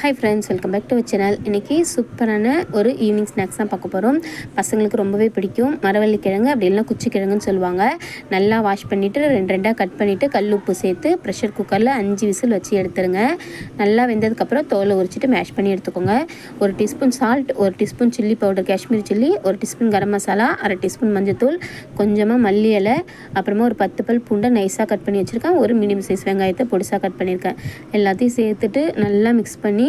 Hi friends welcome back to channel இன்றைக்கி சூப்பரான ஒரு ஈவினிங் ஸ்நாக்ஸ் தான் பார்க்க போகிறோம் பசங்களுக்கு ரொம்பவே பிடிக்கும். மரவள்ளி கிழங்கு அப்படி இல்லைனா குச்சி கிழங்குன்னு சொல்லுவாங்க. நல்லா வாஷ் பண்ணிவிட்டு ரெண்டு ரெண்டாக கட் பண்ணிவிட்டு கல் உப்பு சேர்த்து ப்ரெஷர் குக்கரில் அஞ்சு விசில் வச்சு எடுத்துருங்க. நல்லா வெந்ததுக்கப்புறம் தோலை உரிச்சிட்டு மேஷ் பண்ணி எடுத்துக்கோங்க. ஒரு டீஸ்பூன் சால்ட் ஒரு teaspoon chilli powder Kashmir chilli ஒரு டீஸ்பூன் கரம் மசாலா அரை டீஸ்பூன் மஞ்சத்தூள் கொஞ்சமாக மல்லி இலை அப்புறமா ஒரு பத்து பல் பூண்டை நைஸாக கட் பண்ணி வச்சுருக்கேன். ஒரு மீடியம் சைஸ் வெங்காயத்தை பொடிசாக கட் பண்ணியிருக்கேன். எல்லாத்தையும் சேர்த்துட்டு நல்லா மிக்ஸ் பண்ணி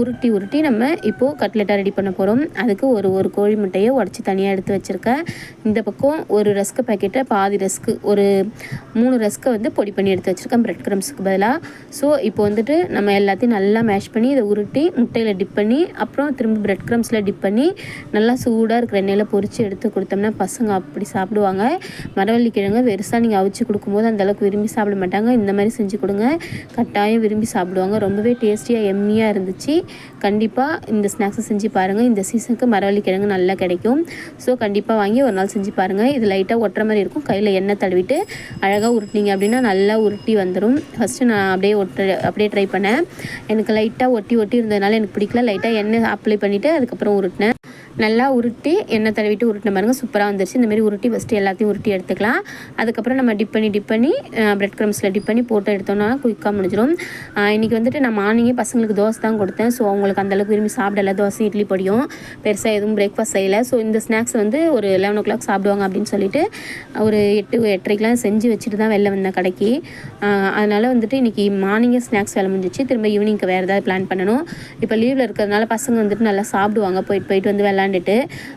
உருட்டி உருட்டி நம்ம இப்போது கட்லெட்டாக ரெடி பண்ண போகிறோம் அதுக்கு ஒரு ஒரு கோழி முட்டையை உடச்சி தனியாக எடுத்து வச்சுருக்கேன் இந்த பக்கம் ஒரு ரஸ்க்கு பேக்கெட்டை பாதி ரஸ்க்கு ஒரு மூணு ரஸ்க்கை வந்து பொடி பண்ணி எடுத்து வச்சுருக்கேன் ப்ரெட் க்ரம்ஸுக்கு பதிலாக ஸோ இப்போ வந்துட்டு நம்ம எல்லாத்தையும் நல்லா மேஷ் பண்ணி இதை உருட்டி முட்டையில் டிப் பண்ணி அப்புறம் திரும்ப ப்ரெட் க்ரம்ஸில் டிப் பண்ணி நல்லா சூடாக இருக்கிற எண்ணெயில் பொறிச்சு எடுத்து கொடுத்தோம்னா பசங்க அப்படி சாப்பிடுவாங்க. மரவள்ளி கிழங்கு வெறுசாக நீங்கள் அவிச்சு கொடுக்கும்போது அந்தளவுக்கு விரும்பி சாப்பிட மாட்டாங்க. இந்த மாதிரி செஞ்சு கொடுங்க. கட்டாயம் விரும்பி சாப்பிடுவாங்க. ரொம்பவே டேஸ்டியாக எம்மியாக இருந்துச்சு. கண்டிப்பாக இந்த ஸ்நாக்ஸை செஞ்சு பாருங்கள் இந்த சீசனுக்கு மரவள்ளி கிழங்கு நல்லா கிடைக்கும். ஸோ கண்டிப்பாக வாங்கி ஒரு நாள் செஞ்சு பாருங்கள் இது லைட்டாக ஒட்டுற மாதிரி இருக்கும். கையில் எண்ணெய் தடவிட்டு அழகாக உருட்டினீங்க அப்படின்னா நல்லா உருட்டி வந்துடும் ஃபஸ்ட்டு நான் அப்படியே ஒட்டு அப்படியே ட்ரை பண்ணேன். எனக்கு லைட்டாக ஒட்டி ஒட்டி இருந்ததுனால எனக்கு பிடிக்கல. லைட்டாக எண்ணெய் அப்ளை பண்ணிவிட்டு அதுக்கப்புறம் உருட்டினேன். நல்லா உருட்டி எண்ணெய் தடவிட்டு உருட்டின பாருங்க சூப்பராக வந்துருச்சு. இந்தமாரி உருட்டி ஃபஸ்ட்டு எல்லாத்தையும் உருட்டி எடுத்துக்கலாம். அதுக்கப்புறம் நம்ம டிப் பண்ணி டிப் பண்ணி ப்ரெட் க்ரம்ஸில் டிப் பண்ணி போட்டு எடுத்தோம்னா குயிக்காக முடிஞ்சிடும் இன்றைக்கி வந்துட்டு நான் மார்னிங்கே பசங்களுக்கு தோசை தான் கொடுத்தேன். ஸோ அவங்களுக்கு அந்தளவுக்கு விரும்பி சாப்பிடல. தோசை இட்லி பொடியும் பெருசாக எதுவும் பிரேக்ஃபாஸ்ட் செய்யலை. ஸோ இந்த ஸ்நாக்ஸ் வந்து ஒரு லெவன் ஓ கிளாக் சாப்பிடுவாங்க அப்படின்னு சொல்லிட்டு ஒரு எட்டு எட்டரைக்கெலாம் செஞ்சு வச்சுட்டு தான் வெளில வந்தேன் கடைக்கு. அதனால் வந்துட்டு இன்றைக்கி மார்னிங்கே ஸ்நாக்ஸ் வேலை முடிஞ்சிச்சு. திரும்ப ஈவினிங்க்கு வேறு ஏதாவது பிளான் பண்ணணும். இப்போ லீவில் இருக்கிறதுனால பசங்க வந்துட்டு நல்லா சாப்பிடுவாங்க. போயிட்டு போயிட்டு வந்து விளாண்டு விளாண்டுட்டு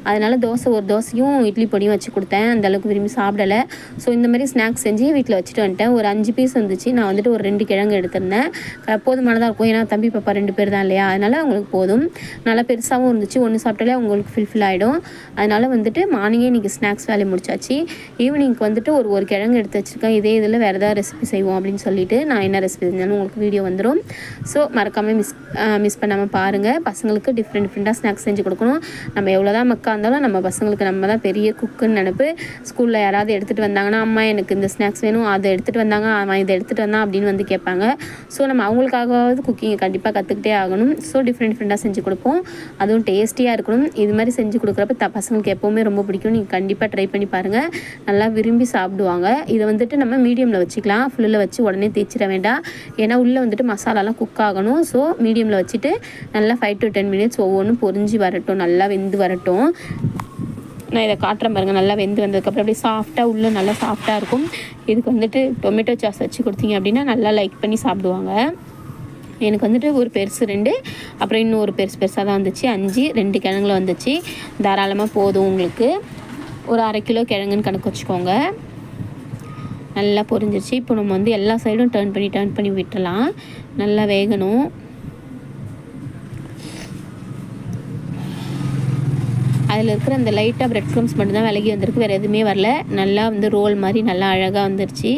அதனால் தோசை ஒரு தோசையும் இட்லி பொடியும் வச்சு கொடுத்தேன். அந்தளவுக்கு விரும்பி சாப்பிடலை. ஸோ இந்த மாதிரி ஸ்நாக்ஸ் செஞ்சு வீட்டில் வச்சுட்டு வந்துட்டேன். ஒரு அஞ்சு பீஸ் வந்துச்சு. நான் வந்துட்டு ஒரு ரெண்டு கிழங்கு எடுத்திருந்தேன். போதுமானதாக இருக்கும். ஏன்னா தம்பி பாப்பா ரெண்டு பேர் தான் இல்லையா? அதனால் அவங்களுக்கு போதும். நல்லா பெருசாகவும் இருந்துச்சு. ஒன்று சாப்பிட்டாலே அவங்களுக்கு ஃபில்ஃபில் ஆகிடும் அதனால் வந்துட்டு மார்னிங்கே இன்றைக்கி ஸ்நாக்ஸ் வேலையை முடிச்சாச்சு. ஈவினிங்க்கு வந்துட்டு ஒரு ஒரு கிழங்கு எடுத்து வச்சுருக்கேன். இதே இதில் வேறு ஏதாவது ரெசிபி செய்வோம் அப்படின்னு சொல்லிட்டு நான் என்ன ரெசிபி செஞ்சாலும் உங்களுக்கு வீடியோ வந்துடும் ஸோ மறக்காமல் மிஸ் மிஸ் பண்ணாமல் பாருங்கள் பசங்களுக்கு டிஃப்ரெண்ட் டிஃப்ரெண்ட்டாக ஸ்நாக்ஸ் செஞ்சு கொடுக்கணும். நம்ம எவ்வளோ தான் மக்கா இருந்தாலும் நம்ம பசங்களுக்கு நம்ம தான் பெரிய குக்குன்னு நினப்பு. ஸ்கூலில் யாராவது எடுத்துகிட்டு வந்தாங்கன்னா அம்மா எனக்கு இந்த ஸ்நாக்ஸ் வேணும் அதை எடுத்துகிட்டு வந்தாங்க அவன் இதை எடுத்துகிட்டு வந்தான் அப்படின்னு வந்து கேட்பாங்க. ஸோ நம்ம அவங்களுக்காகவாவது குக்கிங்கை கண்டிப்பாக கற்றுக்கிட்டே ஆகணும். ஸோ டிஃப்ரெண்ட் டிஃப்ரெண்ட்டாக செஞ்சு கொடுப்போம். அதுவும் டேஸ்டியாக இருக்கணும். இது மாதிரி செஞ்சு கொடுக்குறப்ப த பசங்களுக்கு எப்போவுமே ரொம்ப பிடிக்கும். நீங்கள் கண்டிப்பாக ட்ரை பண்ணி பாருங்கள் நல்லா விரும்பி சாப்பிடுவாங்க. இதை வந்துட்டு நம்ம மீடியமில் வச்சுக்கலாம். ஃபுல்லில் வச்சு உடனே தேய்ச்சிட வேண்டாம். ஏன்னா உள்ளே வந்துட்டு மசாலாலாம் குக் ஆகணும். ஸோ மீடியமில் வச்சுட்டு நல்லா ஃபைவ் டு டென் மினிட்ஸ் ஒவ்வொன்றும் பொறிஞ்சு வரட்டும். நல்லா வெந்து வெந்து வரட்டும். நான் இதை காட்டுறேன் பாருங்கள் நல்லா வெந்து வந்ததுக்கப்புறம் அப்படியே சாஃப்டாக உள்ளே நல்லா சாஃப்டாக இருக்கும். இதுக்கு வந்துட்டு டொமேட்டோ சாஸ் வச்சு கொடுத்தீங்க அப்படின்னா நல்லா லைக் பண்ணி சாப்பிடுவாங்க. எனக்கு வந்துட்டு ஒரு பெருசு ரெண்டு அப்புறம் இன்னும் ஒரு பெருசு பெருசாக தான் வந்துச்சு. அஞ்சு ரெண்டு கிழங்குல வந்துச்சு. தாராளமாக போதும் உங்களுக்கு. ஒரு அரை கிலோ கிழங்குன்னு கணக்கு வச்சுக்கோங்க. நல்லா பொரிஞ்சிருச்சு. இப்போ நம்ம வந்து எல்லா சைடும் டேர்ன் பண்ணி டேர்ன் பண்ணி விட்டுலாம் நல்லா வேகணும். அதில் இருக்கிற அந்த லைட்டாக ப்ரெட் க்ரம்ஸ் மட்டும்தான் விலகி வந்திருக்கு. வேறு எதுவுமே வரல. நல்லா வந்து ரோல் மாதிரி நல்லா அழகாக வந்துருச்சு.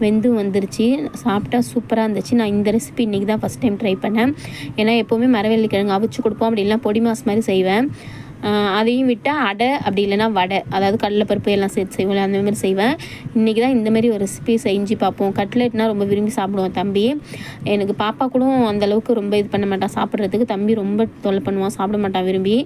வெந்தும் வந்துருச்சு. சாப்பிட்டா சூப்பராக இருந்துச்சு. நான் இந்த ரெசிபி இன்றைக்கி தான் ஃபஸ்ட் டைம் ட்ரை பண்ணேன். ஏன்னா எப்போவுமே மரவள்ளி கிழங்கு அவிச்சு கொடுப்போம். அப்படின்லாம் பொடி மாஸ் மாதிரி செய்வேன். அதையும் விட்டால் அடை அப்படி இல்லைனா வடை. அதாவது கடலைப்பருப்பு எல்லாம் சேர்த்து செய்வோம் அந்த மாதிரி செய்வேன். இன்றைக்கி தான் இந்தமாரி ஒரு ரெசிபி செஞ்சு பார்ப்போம். கட்லெட்னால் ரொம்ப விரும்பி சாப்பிடுவோம் தம்பி. எனக்கு பாப்பா கூட அந்தளவுக்கு ரொம்ப இது பண்ண மாட்டான் சாப்பிட்றதுக்கு தம்பி ரொம்ப தொல்லை பண்ணுவான். சாப்பிட மாட்டான் விரும்பி.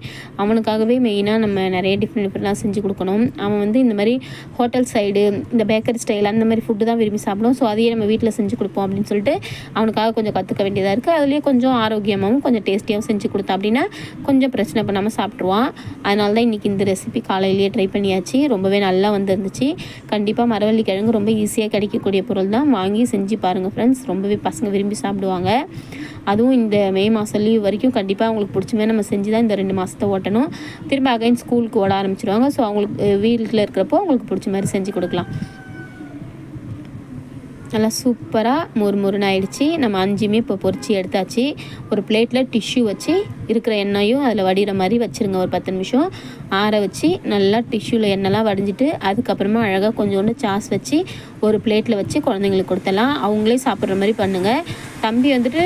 அவனுக்காகவே மெயினாக நம்ம நிறைய டிஃப்ரெண்ட் டிஃப்ரெண்ட்லாம் செஞ்சு கொடுக்கணும். அவன் வந்து இந்த மாதிரி ஹோட்டல் சைடு இந்த பேக்கரி ஸ்டைல் அந்த மாதிரி ஃபுட்டு தான் விரும்பி சாப்பிடுவோம் ஸோ அதையே நம்ம வீட்டில் செஞ்சு கொடுப்போம் அப்படின்னு சொல்லிட்டு அவனுக்காக கொஞ்சம் கற்றுக்க வேண்டியதாக இருக்குது அதுலேயே கொஞ்சம் ஆரோக்கியமாகவும் கொஞ்சம் டேஸ்டியாகவும் செஞ்சு கொடுத்தா அப்படின்னா கொஞ்சம் பிரச்சனை பண்ணாமல் சாப்பிட்ருவான் அதனால தான் இன்றைக்கி இந்த ரெசிபி காலையிலேயே ட்ரை பண்ணியாச்சு. ரொம்பவே நல்லா வந்துருந்துச்சு. கண்டிப்பாக மரவள்ளி கிழங்கு ரொம்ப ஈஸியாக கிடைக்கக்கூடிய பொருள் தான். வாங்கி செஞ்சு பாருங்கள் ஃப்ரெண்ட்ஸ் ரொம்பவே பசங்க விரும்பி சாப்பிடுவாங்க. அதுவும் இந்த மே மாதம் லீவ் வரைக்கும் கண்டிப்பாக அவங்களுக்கு பிடிச்ச மாதிரி நம்ம செஞ்சு தான் இந்த ரெண்டு மாதத்தை ஓட்டணும். திரும்ப அகைன் ஸ்கூலுக்கு ஓட ஆரம்பிச்சிடுவாங்க ஸோ அவங்களுக்கு வீட்டில் இருக்கிறப்போ அவங்களுக்கு பிடிச்ச மாதிரி செஞ்சு கொடுக்கலாம். நல்லா சூப்பராக மொறு மொறுன்னு ஆயிடுச்சு. நம்ம அஞ்சுமே இப்போ பொறிச்சு எடுத்தாச்சு. ஒரு பிளேட்டில் டிஷ்யூ வச்சு இருக்கிற எண்ணெயும் அதில் வடிகிற மாதிரி வச்சுருங்க. ஒரு பத்து நிமிஷம் ஆற வச்சு நல்லா டிஷ்யூவில் எண்ணெய்லாம் வடிஞ்சிட்டு அதுக்கப்புறமா அழகாக கொஞ்சோண்டு சாஸ் வச்சு ஒரு பிளேட்டில் வச்சு குழந்தைங்களுக்கு கொடுத்தலாம். அவங்களே சாப்பிட்ற மாதிரி பண்ணுங்கள் தம்பி வந்துட்டு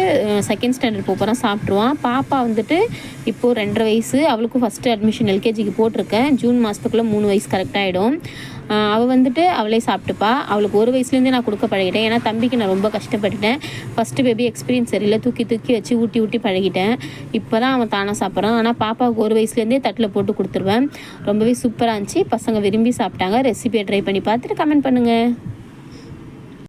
செகண்ட் ஸ்டாண்டர்ட் போகிறோம் சாப்பிட்ருவான் பாப்பா வந்துட்டு இப்போது ரெண்டரை வயசு. அவளுக்கும் ஃபஸ்ட்டு அட்மிஷன் எல்கேஜிக்கு போட்டிருக்கேன். ஜூன் மாதத்துக்குள்ளே மூணு வயசு கரெக்டாகிடும் அவள் வந்துட்டு அவளே சாப்பிட்டுப்பா. அவளுக்கு ஒரு வயசுலேருந்தே நான் கொடுக்க பழகிட்டேன். ஏன்னா தம்பிக்கு நான் ரொம்ப கஷ்டப்பட்டுட்டேன். ஃபஸ்ட்டு பேபி எக்ஸ்பீரியன்ஸ் சரியில்லை தூக்கி தூக்கி வச்சு ஊட்டி ஊட்டி பழகிட்டேன். இப்போ தான் அவன் தானாக சாப்பிட்றான். ஆனால் பாப்பாவுக்கு ஒரு வயசுலேருந்தே தட்டில் போட்டு கொடுத்துருவேன். ரொம்பவே சூப்பராக இருந்துச்சு. பசங்க விரும்பி சாப்பிட்டாங்க. ரெசிபியை ட்ரை பண்ணி பார்த்துட்டு கமெண்ட் பண்ணுங்கள்